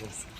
görüşürüz.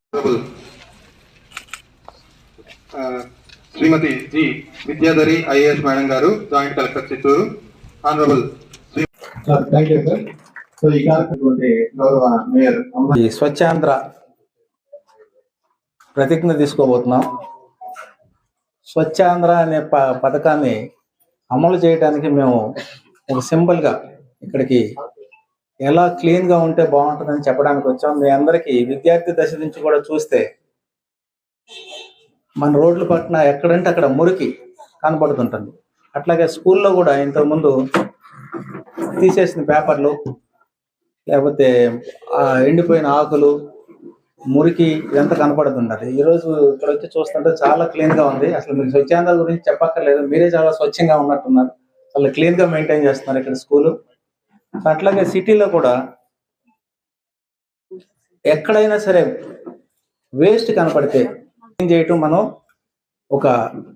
Srimati G. Vidyadhari IAS madam గారు joint collector Chittoor. Honourable Shri thank you sir so ఈ కార్యక్రమం గౌరవ mayor అమ్మ ఈ స్వచ్ఛాంధ్ర ప్రతిజ్ఞ తీసుకోబోతున్నాం. స్వచ్ఛాంధ్ర అనే ప పథకాన్ని అమలు చేయడానికి మేము ఒక సింపుల్గా ఇక్కడికి ఎలా క్లీన్గా ఉంటే బాగుంటుందని చెప్పడానికి వచ్చాం. మీ అందరికీ విద్యార్థి దశ నుంచి కూడా చూస్తే మన రోడ్ల పక్కన ఎక్కడంటే అక్కడ మురికి కనబడుతుంటుంది. అట్లాగే స్కూల్లో కూడా ఇంతకుముందు తీసేసిన పేపర్లు లేకపోతే ఆ ఎండిపోయిన ఆకులు మురికి ఇదంతా కనపడుతుంటది ఈ రోజు ఇక్కడ వచ్చి చూస్తుంటే చాలా క్లీన్గా ఉంది. అసలు మీరు స్వచ్ఛాంధ్ర గురించి చెప్పక్కర్లేదు. మీరే చాలా స్వచ్ఛంగా ఉన్నట్టున్నారు. చాలా క్లీన్గా మెయింటైన్ చేస్తున్నారు ఇక్కడ స్కూల్. అట్లాగే సిటీలో కూడా ఎక్కడైనా సరే వేస్ట్ కనపడితే క్లీన్ చేయటం మనం ఒక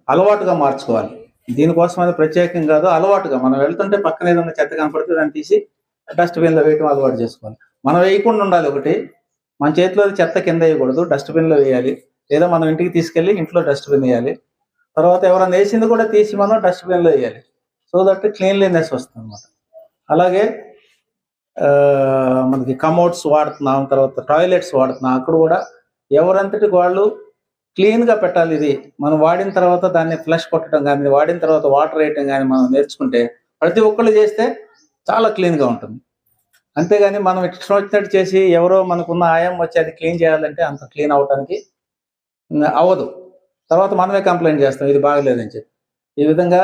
అలవాటుగా మార్చుకోవాలి. దీనికోసం అది ప్రత్యేకం కాదు అలవాటుగా. మనం వెళ్తుంటే పక్కన ఏదైనా చెత్త కనపడితే దాన్ని తీసి డస్ట్బిన్లో వేయటం అలవాటు చేసుకోవాలి. మనం వేయకుండా ఉండాలి ఒకటి. మన చేతిలో చెత్త కింద వేయకూడదు డస్ట్బిన్లో వేయాలి. లేదా మనం ఇంటికి తీసుకెళ్ళి ఇంట్లో డస్ట్బిన్ వేయాలి. తర్వాత ఎవరైనా వేసింది కూడా తీసి మనం డస్ట్బిన్లో వేయాలి. సో దట్ క్లీన్లీనెస్ వస్తుంది అనమాట అలాగే మనకి కమోడ్స్ వాడుతున్నాం తర్వాత టాయిలెట్స్ వాడుతున్నాం. అక్కడ కూడా ఎవరంతటి వాళ్ళు క్లీన్గా పెట్టాలి ఇది. మనం వాడిన తర్వాత దాన్ని ఫ్లష్ కొట్టడం కానీ వాడిన తర్వాత వాటర్ వేయటం కానీ మనం నేర్చుకుంటే ప్రతి ఒక్కళ్ళు చేస్తే చాలా క్లీన్గా ఉంటుంది. అంతేగాని మనం ఇష్టం వచ్చినట్టు చేసి ఎవరో మనకున్న ఆయం వచ్చి అది క్లీన్ చేయాలంటే అంత క్లీన్ అవడానికి అవ్వదు. తర్వాత మనమే కంప్లైంట్ చేస్తాం ఇది బాగలేదని చెప్పి. ఈ విధంగా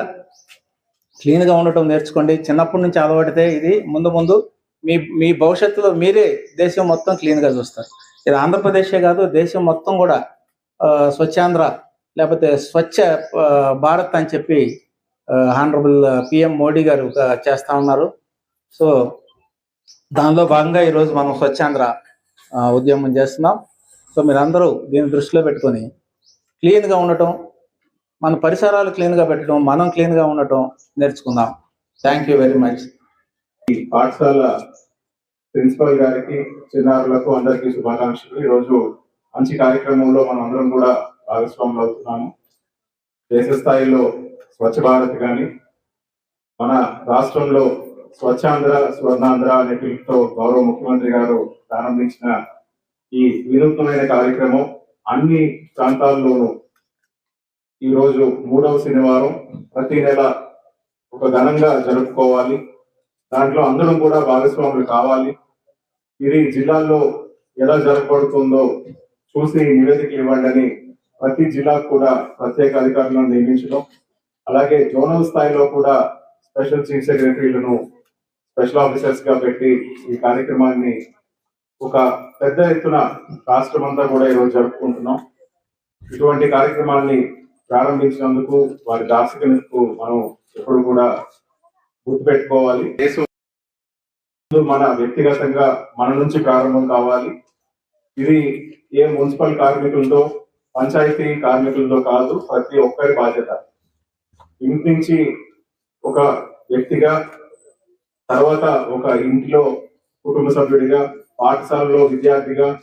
క్లీన్గా ఉండటం నేర్చుకోండి. చిన్నప్పటి నుంచి అలవాటితే ఇది ముందు ముందు మీ మీ భవిష్యత్తులో మీరే దేశం మొత్తం క్లీన్గా చూస్తారు. ఇది ఆంధ్రప్రదేశే కాదు దేశం మొత్తం కూడా స్వచ్ఛాంధ్ర లేకపోతే స్వచ్ఛ భారత్ అని చెప్పి హానరబుల్ పిఎం మోడీ గారు చేస్తా ఉన్నారు. సో దానిలో భాగంగా ఈరోజు మనం స్వచ్ఛాంధ్ర ఉద్యమం చేస్తున్నాం. సో మీరందరూ దీన్ని దృష్టిలో పెట్టుకొని క్లీన్గా ఉండటం మన పరిసరాలు క్లీన్గా పెట్టడం మనం క్లీన్గా ఉండటం నేర్చుకుందాం. Thank you very much. ఈ పాఠశాల ప్రిన్సిపల్ గారికి చిన్నారులకు అందరికీ శుభాకాంక్షలు. ఈ రోజు మంచి కార్యక్రమంలో మనం అందరం కూడా భాగస్వాములు అవుతున్నాము దేశ స్థాయిలో స్వచ్ఛ భారత్ కానీ మన రాష్ట్రంలో స్వచ్ఛాంధ్ర స్వర్ణాంధ్ర అనే పిలుపుతో గౌరవ ముఖ్యమంత్రి గారు ప్రారంభించిన ఈ వినూత్నమైన కార్యక్రమం అన్ని ప్రాంతాల్లోనూ ఈ రోజు మూడవ శనివారం. ప్రతి నెల ఒక ఘనంగా జరుపుకోవాలి. దాంట్లో అందరం కూడా భాగస్వాములు కావాలి. ఇది జిల్లాలో ఎలా జరగబడుతుందో చూసి నివేదికలు ఇవ్వండి ప్రతి జిల్లాకు కూడా ప్రత్యేక అధికారులను నియమించడం. అలాగే జోనల్ స్థాయిలో కూడా స్పెషల్ చీఫ్ సెక్రటరీలను స్పెషల్ ఆఫీసర్స్గా పెట్టి ఈ కార్యక్రమాన్ని ఒక పెద్ద ఎత్తున రాష్ట్రం అంతా కూడా ఈరోజు జరుపుకుంటున్నాం. ఇటువంటి కార్యక్రమాన్ని ప్రారంభించినందుకు వారి దార్శకులకు మనం ఎప్పుడు కూడా గుర్తుపెట్టుకోవాలి. దేశం మన వ్యక్తిగతంగా మన నుంచి ప్రారంభం కావాలి. ఇది ఏ మున్సిపల్ కార్మికులతో పంచాయతీ కార్మికులతో కాదు ప్రతి ఒక్కరి బాధ్యత. ఇంటి నుంచి ఒక వ్యక్తిగా తర్వాత ఒక ఇంటిలో కుటుంబ సభ్యుడిగా పాఠశాలలో విద్యార్థిగా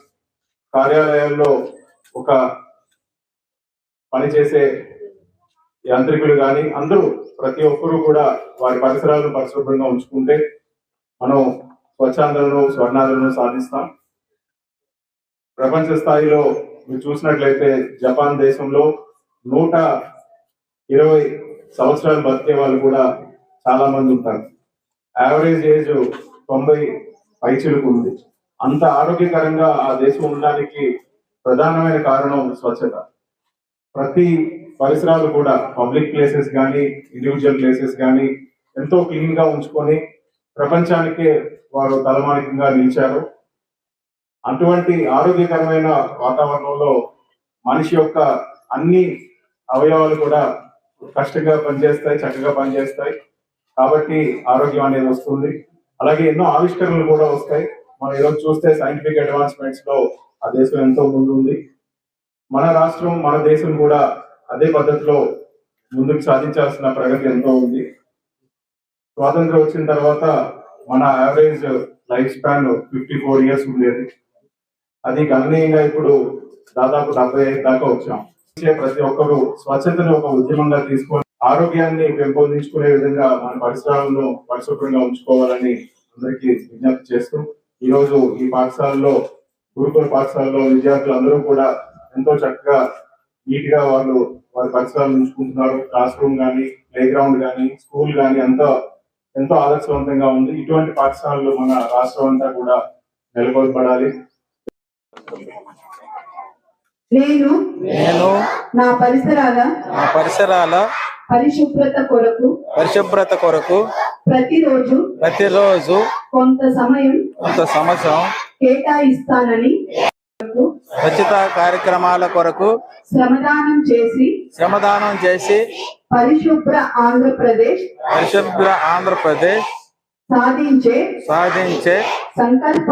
కార్యాలయాల్లో ఒక పనిచేసే యాంత్రికులు కానీ అందరూ ప్రతి ఒక్కరూ కూడా వారి పరిసరాలను పరిశుభ్రంగా ఉంచుకుంటే మనం స్వచ్ఛాంధ్రను స్వర్ణాంధ్రను సాధిస్తాం. ప్రపంచ స్థాయిలో మీరు చూసినట్లయితే జపాన్ దేశంలో నూట ఇరవై సంవత్సరాలు బతికే వాళ్ళు కూడా చాలా మంది ఉంటారు. యావరేజ్ ఏజ్ తొంభై పైచిలకు ఉంది. అంత ఆరోగ్యకరంగా ఆ దేశం ఉండడానికి ప్రధానమైన కారణం స్వచ్ఛత. ప్రతి పరిసరాలు కూడా పబ్లిక్ ప్లేసెస్ కానీ ఇండివిజువల్ ప్లేసెస్ కానీ ఎంతో క్లీన్గా ఉంచుకొని ప్రపంచానికే వారు తలమానికంగా నిలిచారు. అటువంటి ఆరోగ్యకరమైన వాతావరణంలో మనిషి యొక్క అన్ని అవయవాలు కూడా కష్టంగా పనిచేస్తాయి చక్కగా పనిచేస్తాయి. కాబట్టి ఆరోగ్యం అనేది వస్తుంది. అలాగే ఎన్నో ఆవిష్కరణలు కూడా వస్తాయి. మనం ఈరోజు చూస్తే సైంటిఫిక్ అడ్వాన్స్మెంట్స్లో ఆ దేశం ఎంతో ముందు ఉంది మన రాష్ట్రం మన దేశం కూడా అదే పద్ధతిలో ముందుకు సాధించాల్సిన ప్రగతి ఎంతో ఉంది. స్వాతంత్రం వచ్చిన తర్వాత మన average life span fifty four years ఉండేది. అది గణనీయంగా ఇప్పుడు దాదాపు డెబ్బై ఐదు దాకా వచ్చాం. ప్రతి ఒక్కరు స్వచ్ఛతను ఒక ఉద్యమంగా తీసుకొని ఆరోగ్యాన్ని పెంపొందించుకునే విధంగా మన పరిసరాలను పరిశుభ్రంగా ఉంచుకోవాలని అందరికీ విజ్ఞప్తి చేస్తూ ఈ రోజు ఈ పాఠశాలలో గురుకుల పాఠశాలలో విద్యార్థులందరూ కూడా ఎంతో చక్కగా నీట్గా వాళ్ళు వారి పరిసరాలు ఉంచుకుంటున్నారు. క్లాస్ రూమ్ కానీ ప్లే గ్రౌండ్ కానీ స్కూల్ కానీ అంతా ఎంతో ఆదర్శవంతంగా ఉంది. ఇటువంటి పాఠశాలలు మన రాష్ట్రం అంతా కూడా నెలకొల్పడాలి. నేను నేను నా పరిసరాల నా పరిసరాల పరిశుభ్రత కొరకు పరిశుభ్రత కొరకు ప్రతిరోజు ప్రతిరోజు కొంత సమయం కొంత సంవత్సరం కేటాయిస్తానని స్వచ్ఛత కార్యక్రమాల కొరకు శ్రమదానం చేసి శ్రమదానం చేసి పరిశుభ్ర ఆంధ్రప్రదేశ్ పరిశుభ్ర ఆంధ్రప్రదేశ్ సాధించే సాధించే సంకల్పాన్ని